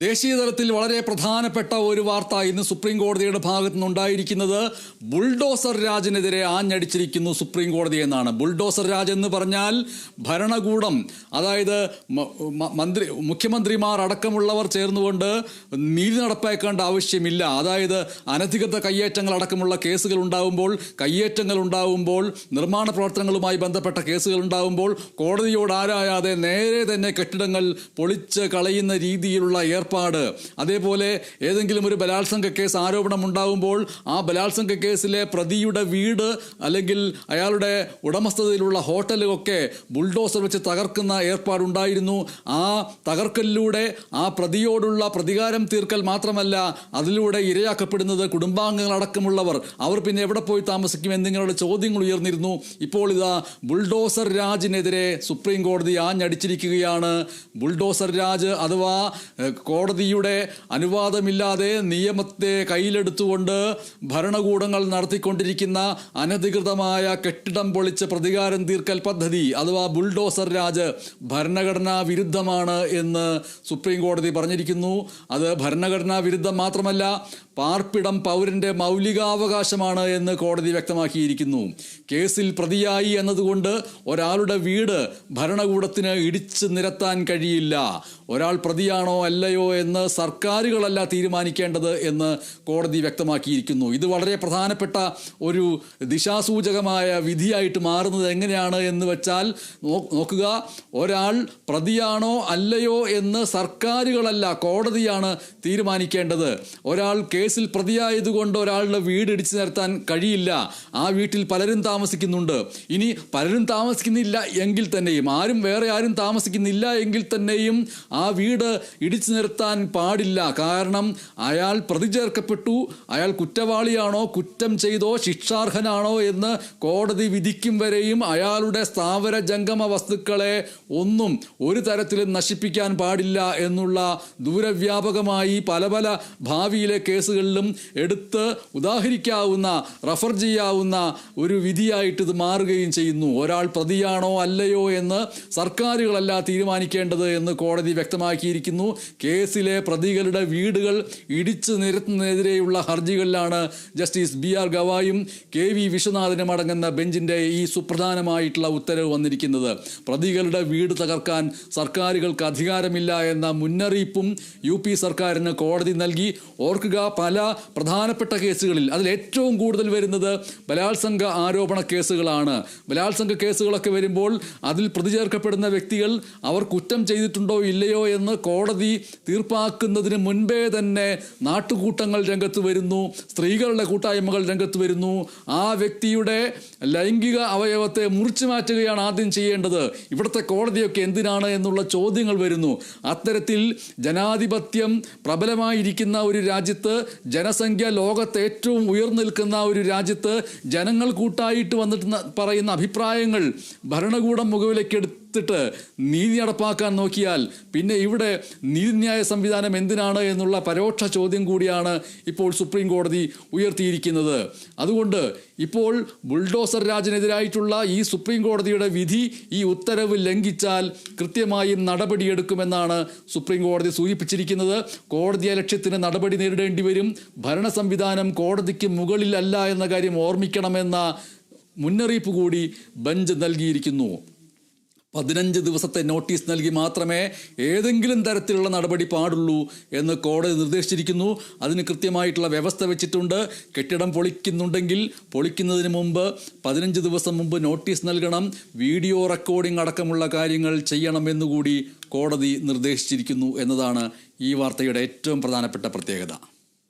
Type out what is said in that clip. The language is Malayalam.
ദേശീയ തലത്തിൽ വളരെ പ്രധാനപ്പെട്ട ഒരു വാർത്ത ഇന്ന് സുപ്രീം കോടതിയുടെ ഭാഗത്തു നിന്നുണ്ടായിരിക്കുന്നത് ബുൾഡോസർ രാജിനെതിരെ ആഞ്ഞടിച്ചിരിക്കുന്നു സുപ്രീം കോടതി എന്നാണ്. ബുൾഡോസർ രാജ് എന്ന് പറഞ്ഞാൽ ഭരണകൂടം അതായത് മന്ത്രി മുഖ്യമന്ത്രിമാർ അടക്കമുള്ളവർ ചേർന്നുകൊണ്ട് നീതി നടപ്പാക്കേണ്ട ആവശ്യമില്ല. അതായത് അനധികൃത കയ്യേറ്റങ്ങൾ അടക്കമുള്ള കേസുകൾ ഉണ്ടാവുമ്പോൾ കയ്യേറ്റങ്ങൾ ഉണ്ടാവുമ്പോൾ നിർമ്മാണ പ്രവർത്തനങ്ങളുമായി ബന്ധപ്പെട്ട കേസുകൾ ഉണ്ടാവുമ്പോൾ കോടതിയോട് ആരായാതെ നേരെ തന്നെ കെട്ടിടങ്ങൾ പൊളിച്ച് കളയുന്ന രീതിയിലുള്ള ഏർപ്പാട്. അതേപോലെ ഏതെങ്കിലും ഒരു ബലാത്സംഗ കേസ് ആരോപണം ഉണ്ടാകുമ്പോൾ ആ ബലാത്സംഗ കേസിലെ പ്രതിയുടെ വീട് അല്ലെങ്കിൽ അയാളുടെ ഉടമസ്ഥതയിലുള്ള ഹോട്ടലൊക്കെ ബുൾഡോസർ വെച്ച് തകർക്കുന്ന ഏർപ്പാടുണ്ടായിരുന്നു. ആ തകർക്കലിലൂടെ ആ പ്രതിയോടുള്ള പ്രതികാരം തീർക്കൽ മാത്രമല്ല അതിലൂടെ ഇരയാക്കപ്പെടുന്നത് കുടുംബാംഗങ്ങളടക്കമുള്ളവർ. അവർ പിന്നെ എവിടെ പോയി താമസിക്കും എന്നിങ്ങനെയുള്ള ചോദ്യങ്ങൾ ഉയർന്നിരുന്നു. ഇപ്പോൾ ഇതാ ബുൾഡോസർ രാജിനെതിരെ സുപ്രീം കോടതി ആഞ്ഞടിച്ചിരിക്കുകയാണ്. ബുൾഡോസർ രാജ് അഥവാ കോടതിയുടെ അനുവാദമില്ലാതെ നിയമത്തെ കയ്യിലെടുത്തുകൊണ്ട് ഭരണകൂടങ്ങൾ നടത്തിക്കൊണ്ടിരിക്കുന്ന അനധികൃതമായ കെട്ടിടം പൊളിച്ച പ്രതികാരം തീർക്കൽ പദ്ധതി അഥവാ ബുൾഡോസർ രാജ് ഭരണഘടനാ വിരുദ്ധമാണ് എന്ന് സുപ്രീം കോടതി പറഞ്ഞിരിക്കുന്നു. അത് ഭരണഘടനാ വിരുദ്ധം മാത്രമല്ല പാർപ്പിടം പൗരന്റെ മൗലികാവകാശമാണ് എന്ന് കോടതി വ്യക്തമാക്കിയിരിക്കുന്നു. കേസിൽ പ്രതിയായി എന്നതുകൊണ്ട് ഒരാളുടെ വീട് ഭരണകൂടത്തിന് ഇടിച്ചു നിരത്താൻ കഴിയില്ല. ഒരാൾ പ്രതിയാണോ അല്ലയോ എന്ന് സർക്കാരുകളല്ല തീരുമാനിക്കേണ്ടത് എന്ന് കോടതി വ്യക്തമാക്കിയിരിക്കുന്നു. ഇത് വളരെ പ്രധാനപ്പെട്ട ഒരു ദിശാസൂചകമായ വിധിയായിട്ട് മാറുന്നത് എങ്ങനെയാണ് എന്ന് വെച്ചാൽ നോക്കുക ഒരാൾ പ്രതിയാണോ അല്ലയോ എന്ന് സർക്കാരുകളല്ല കോടതിയാണ് തീരുമാനിക്കേണ്ടത്. ഒരാൾ കേസിൽ പ്രതിയായതുകൊണ്ട് ഒരാളുടെ വീട് ഇടിച്ചു നിരത്താൻ കഴിയില്ല. ആ വീട്ടിൽ പലരും താമസിക്കുന്നുണ്ട്. ഇനി പലരും താമസിക്കുന്നില്ല എങ്കിൽ തന്നെയും ആരും വേറെ ആരും താമസിക്കുന്നില്ല എങ്കിൽ തന്നെയും ആ വീട് ഇടിച്ചു നിർത്താൻ പാടില്ല. കാരണം അയാൾ പ്രതി ചേർക്കപ്പെട്ടു അയാൾ കുറ്റവാളിയാണോ? കുറ്റം ചെയ്തോ? ശിക്ഷാർഹനാണോ? എന്ന് കോടതി വിധിക്കും വരെയും അയാളുടെ സ്ഥാവര ജംഗമ വസ്തുക്കളെ ഒന്നും ഒരു തരത്തിലും നശിപ്പിക്കാൻ പാടില്ല എന്നുള്ള ദൂരവ്യാപകമായി പല പല ഭാവിയിലെ കേസുകളിലും എടുത്ത് ഉദാഹരിക്കാവുന്ന റഫർ ചെയ്യാവുന്ന ഒരു വിധിയായിട്ട് ഇത് മാറുകയും ചെയ്യുന്നു. ഒരാൾ പ്രതിയാണോ അല്ലയോ എന്ന് സർക്കാരുകളല്ല തീരുമാനിക്കേണ്ടത് എന്ന് കോടതി വ്യക്തമാക്കിയിരിക്കുന്നു. കേസിലെ പ്രതികളുടെ വീടുകൾ ഇടിച്ചു നിരത്തുന്നതിനെതിരെയുള്ള ഹർജികളിലാണ് ജസ്റ്റിസ് ബി ആർ ഗവായും കെ വി വിശ്വനാഥനും അടങ്ങുന്ന ബെഞ്ചിന്റെ ഈ സുപ്രധാനമായിട്ടുള്ള ഉത്തരവ് വന്നിരിക്കുന്നത്. പ്രതികളുടെ വീട് തകർക്കാൻ സർക്കാരുകൾക്ക് അധികാരമില്ല എന്ന മുന്നറിയിപ്പും യു പി സർക്കാരിന് കോടതി നൽകി. ഓർക്കുക പല പ്രധാനപ്പെട്ട കേസുകളിൽ അതിൽ ഏറ്റവും കൂടുതൽ വരുന്നത് ബലാത്സംഗ ആരോപണ കേസുകളാണ്. ബലാത്സംഗ കേസുകളൊക്കെ വരുമ്പോൾ അതിൽ പ്രതിചേർക്കപ്പെടുന്ന വ്യക്തികൾ അവർ കുറ്റം ചെയ്തിട്ടുണ്ടോ ഇല്ലയോ എന്ന് കോടതി തീർപ്പാക്കുന്നതിന് മുൻപേ തന്നെ നാട്ടുകൂട്ടങ്ങൾ രംഗത്ത് വരുന്നു സ്ത്രീകളുടെ കൂട്ടായ്മകൾ രംഗത്ത് വരുന്നു. ആ വ്യക്തിയുടെ ലൈംഗിക അവയവത്തെ മുറിച്ചു മാറ്റുകയാണ് ആദ്യം ചെയ്യേണ്ടത്. ഇവിടുത്തെ കോടതിയൊക്കെ എന്തിനാണ് എന്നുള്ള ചോദ്യങ്ങൾ വരുന്നു. അത്തരത്തിൽ ജനാധിപത്യം പ്രബലമായിരിക്കുന്ന ഒരു രാജ്യത്ത് ജനസംഖ്യ ലോകത്ത് ഏറ്റവും ഉയർന്നു നിൽക്കുന്ന ഒരു രാജ്യത്ത് ജനങ്ങൾ കൂട്ടായിട്ട് വന്നിട്ട് പറയുന്ന അഭിപ്രായങ്ങൾ ഭരണകൂടം മുഖവിലേക്ക് എടുത്തിട്ട് നീതി നടപ്പാക്കാൻ നോക്കിയാൽ പിന്നെ ഇവിടെ നീതിന്യായ സംവിധാനം എന്തിനാണ് എന്നുള്ള പരോക്ഷ ചോദ്യം കൂടിയാണ് ഇപ്പോൾ സുപ്രീം കോടതി ഉയർത്തിയിരിക്കുന്നത്. അതുകൊണ്ട് ഇപ്പോൾ ബുൾഡോസർ രാജിനെതിരായിട്ടുള്ള ഈ സുപ്രീം കോടതിയുടെ വിധി ഈ ഉത്തരവ് ലംഘിച്ചാൽ കൃത്യമായും നടപടിയെടുക്കുമെന്നാണ് സുപ്രീം കോടതി സൂചിപ്പിച്ചിരിക്കുന്നത്. കോടതി ലക്ഷ്യത്തിന് നടപടി നേരിടേണ്ടി വരും. ഭരണ സംവിധാനം കോടതിക്ക് മുകളിലല്ല എന്ന കാര്യം ഓർമ്മിക്കണമെന്ന മുന്നറിയിപ്പ് കൂടി ബെഞ്ച് നൽകിയിരിക്കുന്നു. പതിനഞ്ച് ദിവസത്തെ നോട്ടീസ് നൽകി മാത്രമേ ഏതെങ്കിലും തരത്തിലുള്ള നടപടി പാടുള്ളൂ എന്ന് കോടതി നിർദ്ദേശിച്ചിരിക്കുന്നു. അതിന് കൃത്യമായിട്ടുള്ള വ്യവസ്ഥ വെച്ചിട്ടുണ്ട്. കെട്ടിടം പൊളിക്കുന്നുണ്ടെങ്കിൽ പൊളിക്കുന്നതിന് മുമ്പ് പതിനഞ്ച് ദിവസം മുമ്പ് നോട്ടീസ് നൽകണം. വീഡിയോ റെക്കോർഡിംഗ് അടക്കമുള്ള കാര്യങ്ങൾ ചെയ്യണമെന്നുകൂടി കോടതി നിർദ്ദേശിച്ചിരിക്കുന്നു എന്നതാണ് ഈ വാർത്തയുടെ ഏറ്റവും പ്രധാനപ്പെട്ട പ്രത്യേകത.